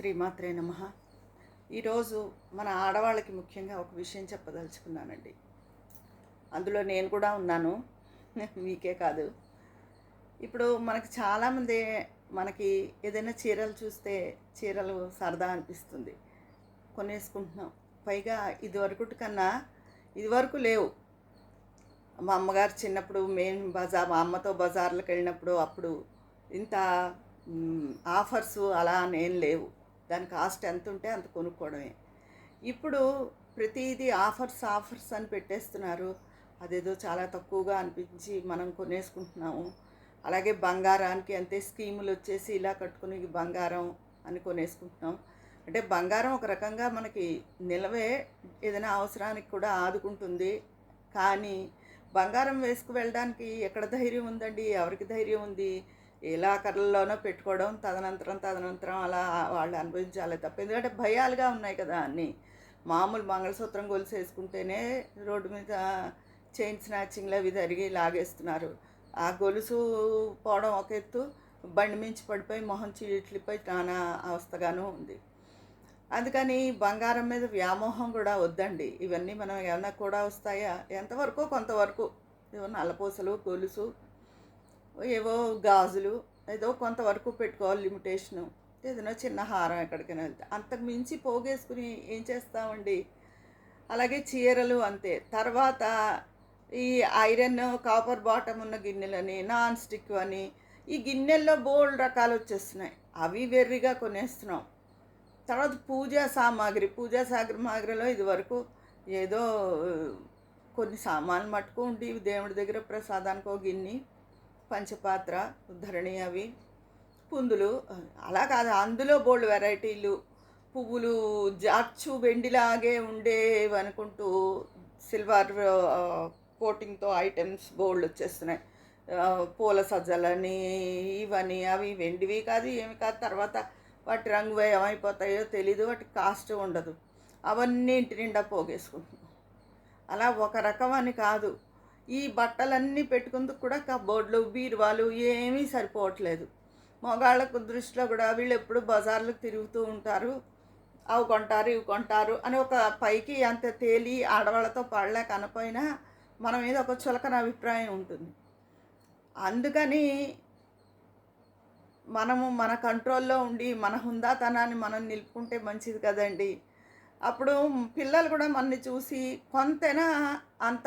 శ్రీమాత్రే నమ. ఈరోజు మన ఆడవాళ్ళకి ముఖ్యంగా ఒక విషయం చెప్పదలుచుకున్నానండి. అందులో నేను కూడా ఉన్నాను. మీకే కాదు. ఇప్పుడు మనకి చాలామంది మనకి ఏదైనా చీరలు చూస్తే చీరలు సరదా అనిపిస్తుంది. కొనేసుకుంటున్నాం. పైగా ఇదివరకు కన్నా ఇదివరకు లేవు. మా అమ్మగారు చిన్నప్పుడు మేము బజార్ మా అమ్మతో బజార్లకు వెళ్ళినప్పుడు అప్పుడు ఇంత ఆఫర్స్ అలా నేను లేవు. దాని కాస్ట్ ఎంత ఉంటే అంత కొనుక్కోవడమే. ఇప్పుడు ప్రతిదీ ఆఫర్స్ ఆఫర్స్ అని పెట్టేస్తున్నారు. అదేదో చాలా తక్కువగా అనిపించి మనం కొనేసుకుంటున్నాము. అలాగే బంగారానికి అంతే స్కీములు వచ్చేసి ఇలా కట్టుకుని బంగారం అని కొనేసుకుంటున్నాం. అంటే బంగారం ఒక రకంగా మనకి నిలవే ఏదైనా అవసరానికి కూడా ఆదుకుంటుంది. కానీ బంగారం వేసుకు వెళ్ళడానికి ఎక్కడ ధైర్యం ఉందండి? ఎవరికి ధైర్యం ఉంది? ఏ లాకర్లలోనో పెట్టుకోవడం తదనంతరం తదనంతరం అలా వాళ్ళు అనుభవించాలి తప్ప ఎందుకంటే భయాలుగా ఉన్నాయి కదా అన్నీ. మామూలు మంగళసూత్రం గొలుసు వేసుకుంటేనే రోడ్డు మీద చైన్ స్నాచింగ్లు అవి జరిగి లాగేస్తున్నారు. ఆ గొలుసు పోవడం ఒక ఎత్తు బండి మించి పడిపోయి మొహం చీట్లిపోయి నానా అవస్థగానూ ఉంది. అందుకని బంగారం మీద వ్యామోహం కూడా వద్దండి. ఇవన్నీ మనం ఏమన్నా కూడా వస్తాయా? ఎంతవరకు కొంతవరకు. నల్లపూసలు గొలుసు ఏవో గాజులు ఏదో కొంతవరకు పెట్టుకోవాలి లిమిటేషను. ఏదైనా చిన్న హారం ఎక్కడికైనా వెళ్తే అంతకు మించి పోగేసుకుని ఏం చేస్తామండి? అలాగే చీరలు అంతే. తర్వాత ఈ ఐరన్ కాపర్ బాటమ్ ఉన్న గిన్నెలని నాన్ స్టిక్ అని ఈ గిన్నెల్లో బోల్డ్ రకాలు వచ్చేస్తున్నాయి. అవి వెర్రిగా కొనేస్తున్నాం. తర్వాత పూజా సామాగ్రి పూజా సామాగ్రిలో ఇదివరకు ఏదో కొన్ని సామాన్లు మట్టుకు ఉండి దేవుడి దగ్గర ప్రసాదానికి ఒక గిన్నె పంచపాత్ర ఉద్ధరణి అవి పుందులు అలా కాదు అందులో బోల్డ్ వెరైటీలు పువ్వులు జార్చు వెండిలాగే ఉండేవి అనుకుంటూ సిల్వర్ కోటింగ్తో ఐటమ్స్ బోల్డ్ వచ్చేస్తున్నాయి. పూల సజ్జలని ఇవని అవి వెండివి కాదు ఏమి కాదు తర్వాత వాటి రంగు ఏమైపోతాయో తెలీదు వాటి కాస్ట్ ఉండదు. అవన్నీ ఇంటి నిండా పోగేసుకుంటున్నాం. అలా ఒక రకం అని కాదు. ఈ బట్టలన్నీ పెట్టుకుందుకు కూడా కబోర్డ్లు బీరువాలు ఏమీ సరిపోవట్లేదు. మగాళ్ళకు దృష్టిలో కూడా వీళ్ళు ఎప్పుడు బజార్లకు తిరుగుతూ ఉంటారు. అవి కొంటారు ఇవి కొంటారు అని ఒక పైకి అంత తేలి ఆడవాళ్ళతో పడలే కనపోయినా మన మీద ఒక చులకన అభిప్రాయం ఉంటుంది. అందుకని మనము మన కంట్రోల్లో ఉండి మన హుందాతనాన్ని మనం నిలుపుకుంటే మంచిది కదండి. అప్పుడు పిల్లలు కూడా మనని చూసి కొంతైనా అంత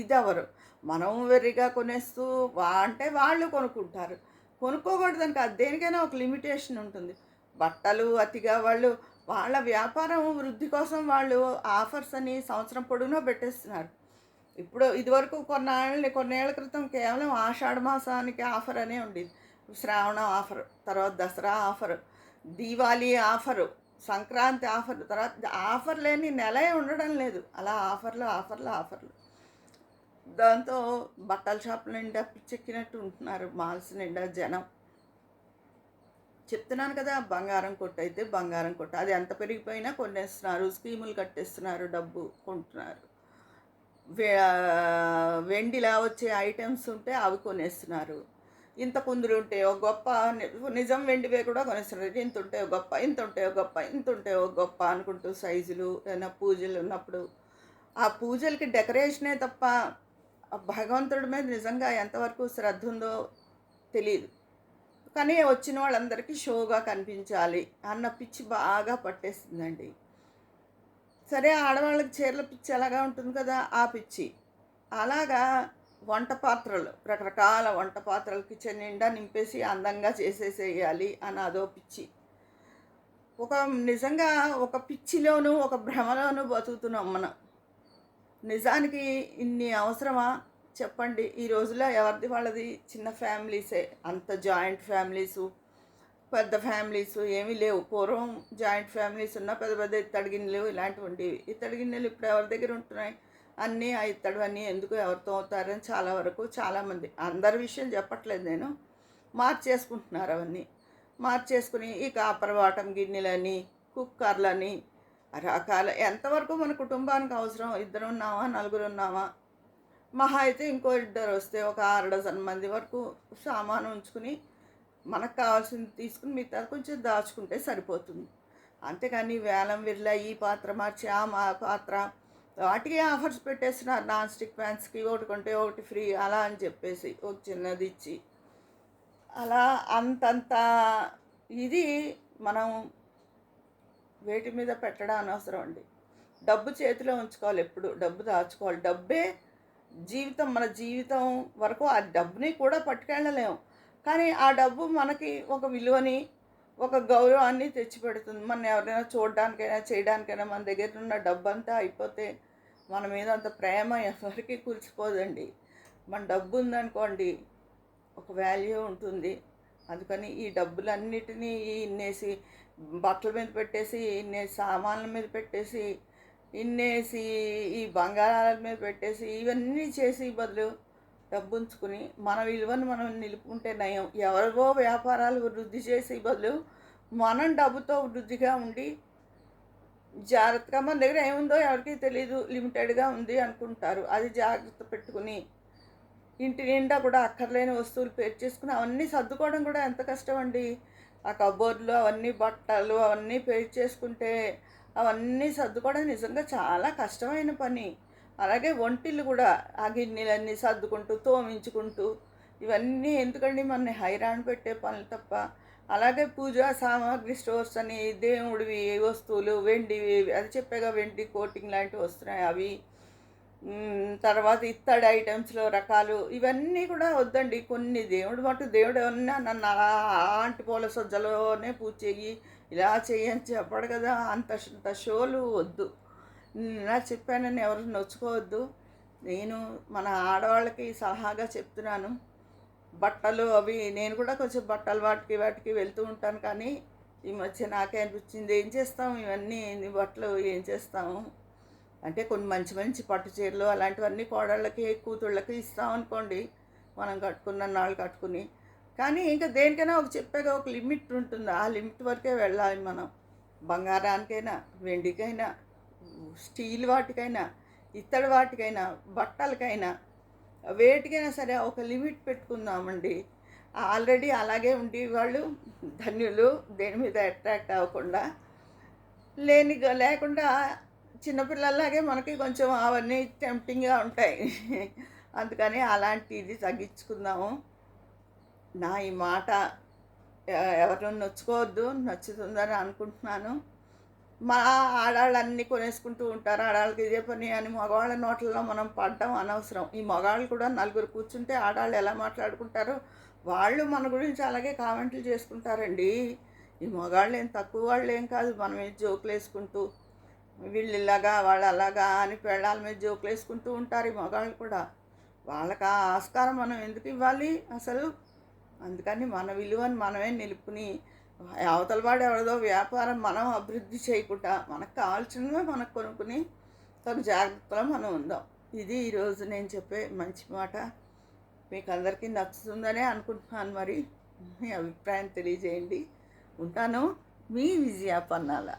ఇది అవ్వరు మనం వెర్రిగా కొనేస్తూ వా అంటే వాళ్ళు కొనుక్కుంటారు. కొనుక్కోకూడదని కాదు దేనికైనా ఒక లిమిటేషన్ ఉంటుంది. బట్టలు అతిగా వాళ్ళు వాళ్ళ వ్యాపారం వృద్ధి కోసం వాళ్ళు ఆఫర్స్ అని సంవత్సరం పొడుగునా పెట్టేస్తున్నారు. ఇప్పుడు ఇదివరకు కొన్నాళ్ళని కొన్నేళ్ళ క్రితం కేవలం ఆషాఢ మాసానికి ఆఫర్ అనే ఉండేది. శ్రావణ ఆఫర్ తర్వాత Dasara offer Diwali offer Sankranti offer తర్వాత ఆఫర్ లేని నెలే ఉండడం లేదు. అలా ఆఫర్లు ఆఫర్లు ఆఫర్లు. దాంతో బట్టల షాపుల నిండా పిచ్చెక్కినట్టు ఉంటున్నారు మాల్స్ నిండా జనం. చెప్తున్నాను కదా బంగారం కొట్టు అయితే బంగారం కొట్టు. అది ఎంత పెరిగిపోయినా కొనేస్తున్నారు స్కీములు కట్టేస్తున్నారు డబ్బు కొంటున్నారు. వెండిలా వచ్చే ఐటమ్స్ ఉంటే అవి కొనేస్తున్నారు. ఇంత కుందులు ఉంటే ఒక గొప్ప నిజం వెండివే కూడా కొనేస్తున్నారు. ఇంత ఉంటే గొప్ప ఇంత ఉంటే ఒక గొప్ప ఇంత ఉంటే ఒక గొప్ప అనుకుంటూ సైజులు ఏదైనా పూజలు ఉన్నప్పుడు. ఆ పూజలకి డెకరేషనే తప్ప భగవంతుడి మీద నిజంగా ఎంతవరకు శ్రద్ధ ఉందో తెలియదు కానీ వచ్చిన వాళ్ళందరికీ షోగా కనిపించాలి అన్న పిచ్చి బాగా పట్టేస్తుందండి. సరే ఆడవాళ్ళకి చీరల పిచ్చి ఎలాగా ఉంటుంది కదా ఆ పిచ్చి. అలాగా వంట పాత్రలు రకరకాల వంట పాత్రలు కిచెన్ నిండా నింపేసి అందంగా చేసేసేయాలి అని అదో పిచ్చి. ఒక నిజంగా ఒక పిచ్చిలోనూ ఒక భ్రమలోనూ బతుకుతున్నాం మనం. నిజానికి ఇన్ని అవసరమా? చెప్పండి ఈ రోజుల్లో ఎవరిది వాళ్ళది? చిన్న ఫ్యామిలీసే. అంత జాయింట్ ఫ్యామిలీసు పెద్ద ఫ్యామిలీస్ ఏమీ లేవు. పూర్వం జాయింట్ ఫ్యామిలీస్ ఉన్న పెద్ద పెద్ద ఇత్తడి గిన్నెలు ఇలాంటివి ఉండేవి ఇత్తడి గిన్నెలు ఇప్పుడు ఎవరి దగ్గర ఉంటున్నాయి? అన్నీ ఆ ఇత్తడి అన్నీ ఎందుకు ఎవరితో అవుతారని చాలా వరకు చాలామంది అందరి విషయం చెప్పట్లేదు నేను. మార్చేసుకుంటున్నారు అవన్నీ. మార్చేసుకుని ఈ కాపర్ వాటం గిన్నెలని కుక్కర్లని రకాల ఎంతవరకు మన కుటుంబానికి అవసరం? ఇద్దరు ఉన్నామా? నలుగురు ఉన్నామా? మహా అయితే ఇంకో ఇద్దరు వస్తే ఒక ఆరు డజన్ మంది వరకు సామాను ఉంచుకుని మనకు కావాల్సింది తీసుకుని మిగతా కొంచెం దాచుకుంటే సరిపోతుంది. అంతేకాని వేలం విర్లా ఈ పాత్ర మార్చి ఆ మా పాత్ర వాటికి ఆఫర్స్ పెట్టేస్తున్నారు. నాన్ స్టిక్ ప్యాన్స్కి ఒకటి కొంటే ఒకటి ఫ్రీ అలా అని చెప్పేసి ఒక చిన్నది ఇచ్చి. అలా అంతంత ఇది మనం వేటి మీద పెట్టడం అనవసరం అండి. డబ్బు చేతిలో ఉంచుకోవాలి ఎప్పుడు. డబ్బు దాచుకోవాలి. డబ్బే జీవితం మన జీవితం వరకు ఆ డబ్బుని కూడా పట్టుకెళ్ళలేము కానీ ఆ డబ్బు మనకి ఒక విలువని ఒక గౌరవాన్ని తెచ్చిపెడుతుంది. మనం ఎవరైనా చూడడానికైనా చేయడానికైనా మన దగ్గర ఉన్న డబ్బు అంతా అయిపోతే మన మీద అంత ప్రేమ ఎవరికి కూల్చిపోదండి. మన డబ్బు ఉందనుకోండి ఒక వాల్యూ ఉంటుంది. అందుకని ఈ డబ్బులన్నిటినీ ఇన్నేసి బట్టల మీద పెట్టేసి ఇన్నేసి సామాన్ల మీద పెట్టేసి ఇన్నేసి ఈ బంగారాల మీద పెట్టేసి ఇవన్నీ చేసి బదులు డబ్బుంచుకుని మన విలువను మనం నిలుపుకుంటే నయం. ఎవరివో వ్యాపారాలు వృద్ధి చేసి బదులు మనం డబ్బుతో వృద్ధిగా ఉండి జాగ్రత్తగా మన దగ్గర ఏముందో ఎవరికి తెలియదు లిమిటెడ్గా ఉంది అనుకుంటారు. అది జాగ్రత్త పెట్టుకుని ఇంటి నిండా కూడా అక్కర్లేని వస్తువులు పేరు చేసుకుని అవన్నీ సర్దుకోవడం కూడా ఎంత కష్టం అండి ఆ కబోర్డులు అవన్నీ బట్టలు అవన్నీ పేరు చేసుకుంటే అవన్నీ సర్దుకోవడం నిజంగా చాలా కష్టమైన పని. అలాగే వంటిల్లు కూడా ఆ గిన్నెలన్నీ సర్దుకుంటూ తోమించుకుంటూ ఇవన్నీ ఎందుకండి మన హైరాణ పెట్టే పనులు తప్ప? అలాగే పూజా సామాగ్రి స్టోర్స్ అని దేవుడివి వస్తువులు వెండివి అది చెప్పేగా వెండి కోటింగ్ లాంటివి వస్తున్నాయి అవి. తర్వాత ఇత్తడి ఐటమ్స్లో రకాలు ఇవన్నీ కూడా వద్దండి. కొన్ని దేవుడు మటు దేవుడు ఏమన్నా నన్ను అలాంటి పూల సజ్జలోనే పూజ చెయ్యి ఇలా చేయని చెప్పడు కదా. అంత అంత షోలు వద్దు. ఇలా చెప్పానని ఎవరు నొచ్చుకోవద్దు. నేను మన ఆడవాళ్ళకి సలహాగా చెప్తున్నాను. బట్టలు అవి నేను కూడా కొంచెం బట్టలు వాటికి వాటికి వెళ్తూ ఉంటాను కానీ ఈ మధ్య నాకే అనిపించింది ఏం చేస్తాం? ఇవన్నీ బట్టలు ఏం చేస్తాము? అంటే కొన్ని మంచి మంచి పట్టు చీరలు అలాంటివన్నీ కోడళ్ళకి కూతుళ్ళకి ఇస్తాం అనుకోండి. మనం కట్టుకున్న నాళ్ళు కట్టుకుని. కానీ ఇంకా దేనికైనా ఒక చెప్పాగా ఒక లిమిట్ ఉంటుంది. ఆ లిమిట్ వరకే వెళ్ళాలి మనం. బంగారానికైనా వెండికైనా స్టీల్ వాటికైనా ఇత్తడి వాటికైనా బట్టలకైనా వేటికైనా సరే ఒక లిమిట్ పెట్టుకుందామండి. ఆల్రెడీ అలాగే ఉండి వాళ్ళు ధన్యులు దేని మీద అట్రాక్ట్ అవ్వకుండా. లేని లేకుండా చిన్నపిల్లలాగే మనకి కొంచెం అవన్నీ టెంప్టింగ్గా ఉంటాయి. అందుకని అలాంటి ఇది తగ్గించుకుందాము. నా ఈ మాట ఎ- ఎవరు నొచ్చుకోవద్దు నచ్చుతుందని అనుకుంటున్నాను. మా ఆడవాళ్ళు అన్నీ కొనేసుకుంటూ ఉంటారు. ఆడవాళ్ళకి ఇదే పని అని మగవాళ్ళ నోట్లలో మనం పడడం అనవసరం. ఈ మగవాళ్ళు కూడా నలుగురు కూర్చుంటే ఆడవాళ్ళు ఎలా మాట్లాడుకుంటారో వాళ్ళు మన గురించి అలాగే కామెంట్లు చేసుకుంటారండి. ఈ మగాళ్ళు ఏం తక్కువ వాళ్ళు ఏం కాదు. మనం ఏం జోకులు వేసుకుంటూ వీళ్ళు ఇలాగా వాళ్ళు అలాగా అని పెళ్ళాల మీద జోకులు వేసుకుంటూ ఉంటారు ఈ మగాళ్ళు కూడా. వాళ్ళకి ఆ ఆస్కారం మనం ఎందుకు ఇవ్వాలి అసలు? అందుకని మన విలువను మనమే నిలుపుని అవతల వాడు ఎవరిదో వ్యాపారం మనం అభివృద్ధి చేయకుండా మనకు కావాల్సినవే మనకు కొనుక్కుని తగు జాగ్రత్తలో మనం ఉందాం. ఇది ఈరోజు నేను చెప్పే మంచి మాట. మీకు అందరికీ నచ్చుతుందనే అనుకుంటున్నాను మరి. మీ అభిప్రాయం తెలియజేయండి. ఉంటాను. మీ విజయపన్నాల